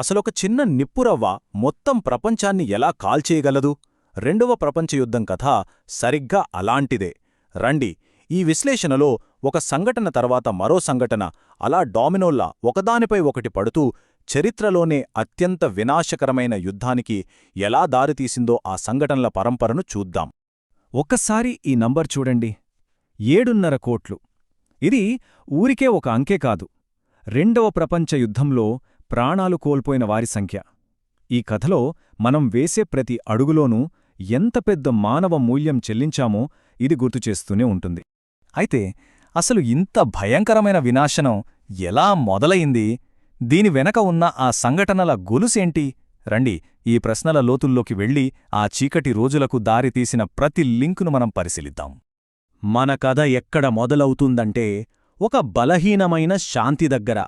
అసలొక చిన్న నిప్పురవ్వ మొత్తం ప్రపంచాన్ని ఎలా కాల్చేయగలదు? రెండవ ప్రపంచ యుద్ధం కథ సరిగ్గా అలాంటిదే. రండి ఈ విశ్లేషణలో ఒక సంఘటన తర్వాత మరో సంఘటన అలా డామినోల్లా ఒకదానిపై ఒకటి పడుతూ చరిత్రలోనే అత్యంత వినాశకరమైన యుద్ధానికి ఎలా దారితీసిందో ఆ సంఘటనల పరంపరను చూద్దాం. ఒక్కసారి ఈ నంబర్ చూడండి. ఏడున్నర కోట్లు. ఇది ఊరికే ఒక అంకే కాదు. రెండవ ప్రపంచ యుద్ధంలో ప్రాణాలు కోల్పోయిన వారి సంఖ్య. ఈ కథలో మనం వేసే ప్రతి అడుగులోనూ ఎంత పెద్ద మానవ మూల్యం చెల్లించామో ఇది గుర్తుచేస్తూనే ఉంటుంది. అయితే అసలు ఇంత భయంకరమైన వినాశనం ఎలా మొదలయింది దీని వెనక ఉన్న ఆ సంఘటనల గొలుసేంటి? రండి ఈ ప్రశ్నల లోతుల్లోకి వెళ్ళి ఆ చీకటి రోజులకు దారితీసిన ప్రతి లింకును మనం పరిశీలిద్దాం. మన కథ ఎక్కడ మొదలవుతుందంటే ఒక బలహీనమైన శాంతి దగ్గర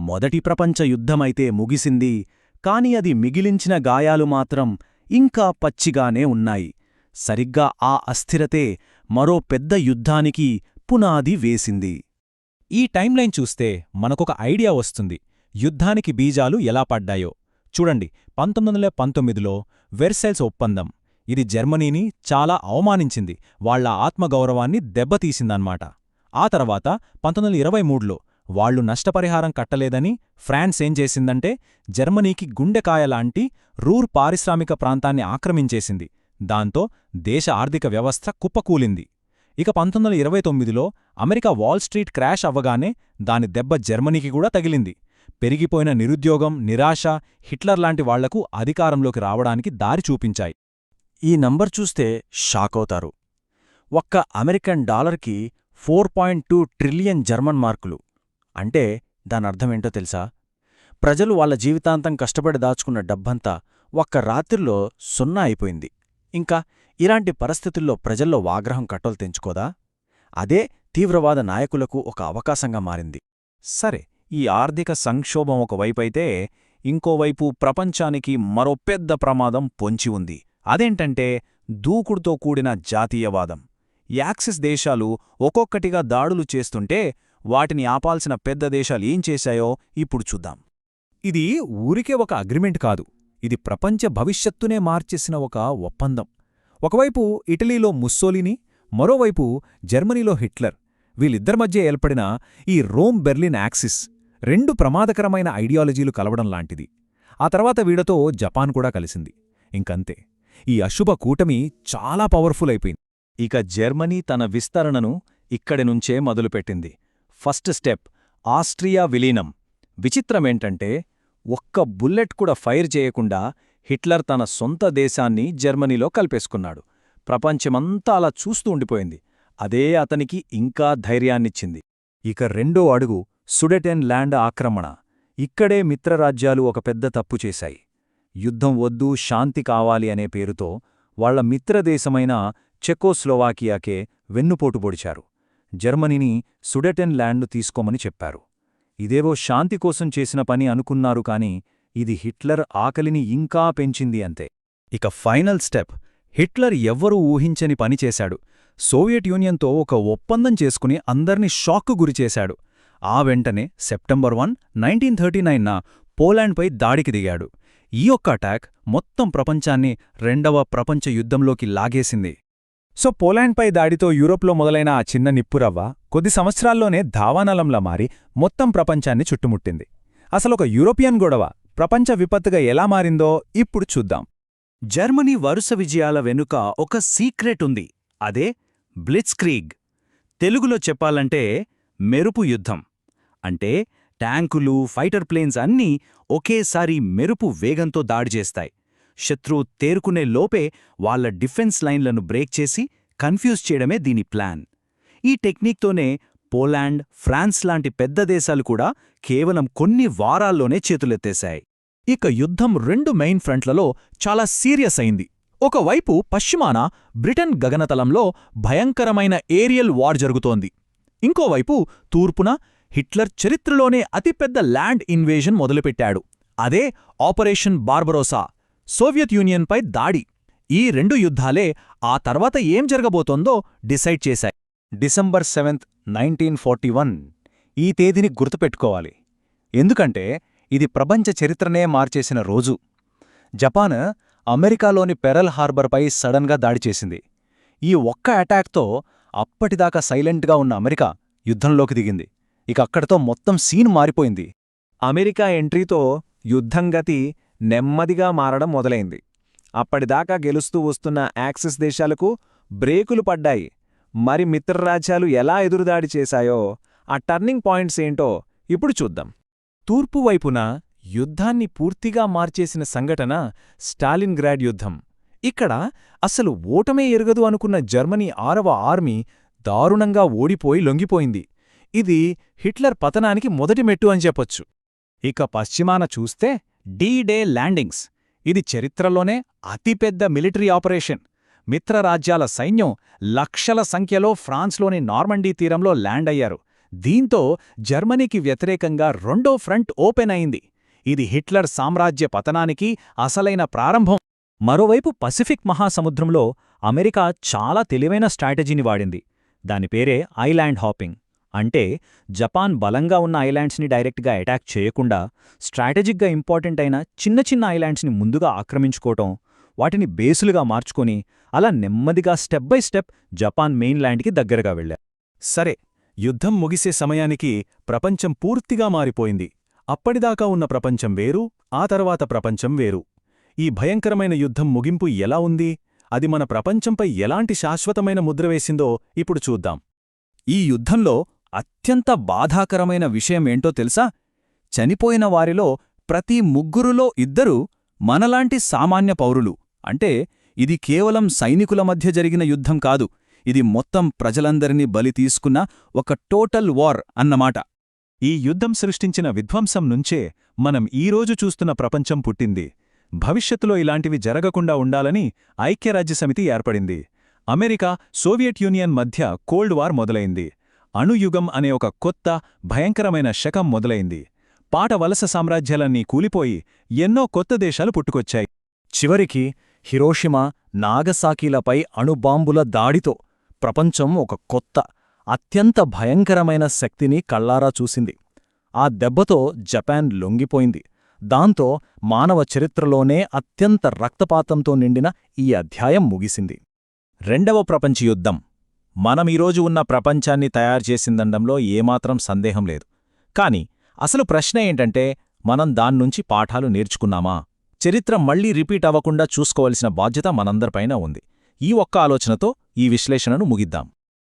మొదటి ప్రపంచ యుద్ధమైతే ముగిసింది కాని అది మిగిలించిన గాయాలు మాత్రం ఇంకా పచ్చిగానే ఉన్నాయి. సరిగ్గా ఆ అస్థిరతే మరో పెద్ద యుద్ధానికి పునాది వేసింది. ఈ టైంలైన్ చూస్తే మనకొక ఐడియా వస్తుంది. యుద్ధానికి బీజాలు ఎలా పడ్డాయో. చూడండి పంతొమ్మిది వందల పంతొమ్మిదిలో వెర్సైల్స్ ఒప్పందం. ఇది జర్మనీని చాలా అవమానించింది. వాళ్ళ ఆత్మగౌరవాన్ని దెబ్బతీసిందన్నమాట. ఆ తర్వాత పంతొమ్మిది వందల ఇరవై మూడులో వాళ్ళు నష్టపరిహారం కట్టలేదని ఫ్రాన్స్ ఏం చేసిందంటే జర్మనీకి గుండెకాయలాంటి రూర్ పారిశ్రామిక ప్రాంతాన్ని ఆక్రమించేసింది. దాంతో దేశ ఆర్థిక వ్యవస్థ కుప్పకూలింది. ఇక పంతొమ్మిది వందల ఇరవై తొమ్మిదిలో అమెరికా వాల్ స్ట్రీట్ క్రాష్ అవ్వగానే దాని దెబ్బ జర్మనీకి కూడా తగిలింది. పెరిగిపోయిన నిరుద్యోగం నిరాశ హిట్లర్ లాంటి వాళ్ళకు అధికారంలోకి రావడానికి దారి చూపించాయి. ఈ నంబర్ చూస్తే షాకవుతారు ఒక్క American డాలర్కి four point two trillion German మార్కులు. అంటే దానర్థమేంటో తెలుసా? ప్రజలు వాళ్ళ జీవితాంతం కష్టపడి దాచుకున్న డబ్బంతా ఒక్క రాత్రిలో సున్నా అయిపోయింది. ఇంకా ఇలాంటి పరిస్థితుల్లో ప్రజల్లో వాగ్రహం కట్టలు తెంచుకోదా? అదే తీవ్రవాద నాయకులకు ఒక అవకాశంగా మారింది. సరే ఈ ఆర్థిక సంక్షోభం ఒకవైపైతే ఇంకోవైపు ప్రపంచానికి మరో పెద్ద ప్రమాదం పొంచి ఉంది. అదేంటంటే దూకుడుతో కూడిన జాతీయవాదం. యాక్సిస్ దేశాలు ఒక్కొక్కటిగా దాడులు చేస్తుంటే వాటిని ఆపాల్సిన పెద్ద దేశాలు ఏం చేశాయో ఇప్పుడు చూద్దాం. ఇది ఊరికే ఒక అగ్రిమెంట్ కాదు. ఇది ప్రపంచ భవిష్యత్తునే మార్చేసిన ఒక ఒప్పందం. ఒకవైపు ఇటలీలో ముస్సోలిని మరోవైపు జర్మనీలో హిట్లర్. వీళ్ళిద్దరి మధ్య ఏర్పడిన ఈ రోమ్ బెర్లిన్ యాక్సిస్ రెండు ప్రమాదకరమైన ఐడియాలజీలు కలవడం లాంటిది. ఆ తర్వాత వీడతో జపాన్ కూడా కలిసింది. ఇంకంతే. ఈ అశుభ కూటమి చాలా పవర్ఫుల్ అయిపోయింది. ఇక జర్మనీ తన విస్తరణను ఇక్కడి నుంచే మొదలుపెట్టింది. ఫస్ట్ స్టెప్ ఆస్ట్రియా విలీనం. విచిత్రమేంటంటే ఒక్క బుల్లెట్ కూడా ఫైర్ చేయకుండా హిట్లర్ తన సొంత దేశాన్ని జర్మనీలో కల్పేసుకున్నాడు. ప్రపంచమంతా అలా చూస్తూ ఉండిపోయింది. అదే అతనికి ఇంకా ధైర్యాన్నిచ్చింది. ఇక రెండో అడుగు సుడెటెన్ ల్యాండ్ ఆక్రమణ. ఇక్కడే మిత్రరాజ్యాలు ఒక పెద్ద తప్పు చేశాయి. యుద్ధం వద్దు శాంతి కావాలి అనే పేరుతో వాళ్ళ మిత్రదేశమైన చెకోస్లోవాకియాకే వెన్నుపోటు పొడిచారు. జర్మనీని సుడెటెన్ ల్యాండ్ను తీసుకోమని చెప్పారు. ఇదేవో శాంతి కోసం చేసిన పని అనుకున్నారు కాని ఇది హిట్లర్ ఆకలిని ఇంకా పెంచింది అంతే. ఇక ఫైనల్ స్టెప్ హిట్లర్ ఎవ్వరూ ఊహించని పనిచేశాడు సోవియట్ యూనియన్తో ఒక ఒప్పందం చేసుకుని అందర్నీ షాక్కు గురిచేశాడు ఆ వెంటనే సెప్టెంబర్ వన్ నైన్టీన్ థర్టీ నైన్న పోలాండ్పై దాడికి దిగాడు. ఈ ఒక్క అటాక్ మొత్తం ప్రపంచాన్ని రెండవ ప్రపంచ యుద్ధంలోకి లాగేసింది. సో పోలాండ్పై దాడితో యూరోప్లో మొదలైన ఆ చిన్న నిప్పురవ్వ కొద్ది సంవత్సరాల్లోనే ధావానలంలా మారి మొత్తం ప్రపంచాన్ని చుట్టుముట్టింది. అసలొక యూరోపియన్ గొడవ ప్రపంచ విపత్తుగా ఎలా మారిందో ఇప్పుడు చూద్దాం. జర్మనీ వరుస విజయాల వెనుక ఒక సీక్రెట్ ఉంది. అదే బ్లిట్స్క్రీగ్. తెలుగులో చెప్పాలంటే మెరుపు యుద్ధం. అంటే ట్యాంకులు ఫైటర్ ప్లేన్స్ అన్నీ ఒకేసారి మెరుపు వేగంతో దాడి చేస్తాయి. శత్రువు తేరుకునే లోపే వాళ్ళ డిఫెన్స్ లైన్లను బ్రేక్ చేసి కన్ఫ్యూజ్ చేయడమే దీని ప్లాన్. ఈ టెక్నిక్తోనే పోలాండ్ ఫ్రాన్స్ లాంటి పెద్ద దేశాలు కూడా కేవలం కొన్ని వారాల్లోనే చేతులెత్తేశాయి. ఇక యుద్ధం రెండు మెయిన్ ఫ్రంట్లలో చాలా సీరియస్ అయింది. ఒకవైపు పశ్చిమాన బ్రిటన్ గగనతలంలో భయంకరమైన ఏరియల్ వార్ జరుగుతోంది. ఇంకోవైపు తూర్పున హిట్లర్ చరిత్రలోనే అతిపెద్ద ల్యాండ్ ఇన్వేషన్ మొదలుపెట్టాడు. అదే ఆపరేషన్ బార్బరోసా. సోవియట్ యూనియన్పై దాడి. ఈ రెండు యుద్ధాలే ఆ తర్వాత ఏం జరగబోతోందో డిసైడ్ చేశాయి. December seventh nineteen forty one. ఈ తేదీని గుర్తుపెట్టుకోవాలి. ఎందుకంటే ఇది ప్రపంచ చరిత్రనే మార్చేసిన రోజు. జపాన్ అమెరికాలోని పెరల్ హార్బర్పై సడన్గా దాడి చేసింది. ఈ ఒక్క అటాక్తో అప్పటిదాకా సైలెంట్గా ఉన్న అమెరికా యుద్ధంలోకి దిగింది. ఇక అక్కడితో మొత్తం సీన్ మారిపోయింది. అమెరికా ఎంట్రీతో యుద్ధంగతి నెమ్మదిగా మారడం మొదలైంది. అప్పటిదాకా గెలుస్తూ వస్తున్న యాక్సిస్ దేశాలకు బ్రేకులు పడ్డాయి. మరి మిత్రరాజ్యాలు ఎలా ఎదురుదాడి చేశాయో ఆ టర్నింగ్ పాయింట్స్ ఏంటో ఇప్పుడు చూద్దాం. తూర్పు వైపున యుద్ధాన్ని పూర్తిగా మార్చేసిన సంఘటన స్టాలిన్గ్రాడ్ యుద్ధం. ఇక్కడ అసలు ఓటమే ఎరగదు అనుకున్న జర్మనీ ఆరవ ఆర్మీ దారుణంగా ఓడిపోయి లొంగిపోయింది. ఇది హిట్లర్ పతనానికి మొదటి మెట్టు అని చెప్పొచ్చు. ఇక పశ్చిమాన చూస్తే డీ డే ల్యాండింగ్స్. ఇది చరిత్రలోనే అతిపెద్ద మిలిటరీ ఆపరేషన్. మిత్రరాజ్యాల సైన్యం లక్షల సంఖ్యలో ఫ్రాన్స్లోని నార్మండీ తీరంలో ల్యాండ్ అయ్యారు. దీంతో జర్మనీకి వ్యతిరేకంగా రెండో ఫ్రంట్ ఓపెన్ అయింది. ఇది హిట్లర్ సామ్రాజ్య పతనానికి అసలైన ప్రారంభం. మరోవైపు పసిఫిక్ మహాసముద్రంలో అమెరికా చాలా తెలివైన స్ట్రాటజీని వాడింది. దాని పేరే ఐలాండ్ హాపింగ్. అంటే జపాన్ బలంగా ఉన్న ఐలాండ్స్ని డైరెక్ట్గా అటాక్ చేయకుండా స్ట్రాటజిక్గా ఇంపార్టెంట్ అయిన చిన్న చిన్న ఐలాండ్స్ని ముందుగా ఆక్రమించుకోవటం వాటిని బేసులుగా మార్చుకొని అలా నెమ్మదిగా స్టెప్ బై స్టెప్ జపాన్ మెయిన్లాండ్కి దగ్గరగా వెళ్ళారు సరే యుద్ధం ముగిసే సమయానికి ప్రపంచం పూర్తిగా మారిపోయింది. అప్పటిదాకా ఉన్న ప్రపంచం వేరు ఆ తర్వాత ప్రపంచం వేరు. ఈ భయంకరమైన యుద్ధం ముగింపు ఎలా ఉంది? అది మన ప్రపంచంపై ఎలాంటి శాశ్వతమైన ముద్ర వేసిందో ఇప్పుడు చూద్దాం. ఈ యుద్ధంలో అత్యంత బాధాకరమైన విషయం ఏంటో తెలుసా? చనిపోయిన వారిలో ప్రతి ముగ్గురులో ఇద్దరు మనలాంటి సామాన్య పౌరులు. అంటే ఇది కేవలం సైనికుల మధ్య జరిగిన యుద్ధం కాదు ఇది మొత్తం ప్రజలందరినీ బలి తీసుకున్న ఒక టోటల్ వార్ అన్నమాట. ఈ యుద్ధం సృష్టించిన విధ్వంసం నుంచే మనం ఈరోజు చూస్తున్న ప్రపంచం పుట్టింది. భవిష్యత్తులో ఇలాంటివి జరగకుండా ఉండాలని ఐక్యరాజ్యసమితి ఏర్పడింది. అమెరికా సోవియట్ యూనియన్ మధ్య కోల్డ్ వార్ మొదలైంది. అణుయుగం అనే ఒక కొత్త భయంకరమైన శకం మొదలైంది. పాట వలస సామ్రాజ్యాలన్నీ కూలిపోయి ఎన్నో కొత్త దేశాలు పుట్టుకొచ్చాయి. చివరికి హిరోషిమా నాగసాకీలపై అణుబాంబుల దాడితో ప్రపంచం ఒక కొత్త అత్యంత భయంకరమైన శక్తిని కళ్ళారా చూసింది. ఆ దెబ్బతో జపాన్ లొంగిపోయింది. దాంతో మానవ చరిత్రలోనే అత్యంత రక్తపాతంతో నిండిన ఈ అధ్యాయం ముగిసింది. రెండవ ప్రపంచ యుద్ధం. మనమీరోజు ఉన్న ప్రపంచాన్ని తయారుచేసిందనడంలో ఏమాత్రం సందేహం లేదు. కాని అసలు ప్రశ్న ఏంటంటే మనం దాన్నుంచి పాఠాలు నేర్చుకున్నామా? చరిత్ర మళ్ళీ రిపీట్ అవ్వకుండా చూసుకోవలసిన బాధ్యత మనందరిపైన ఉంది. ఈ ఒక్క ఆలోచనతో ఈ విశ్లేషణను ముగిద్దాం.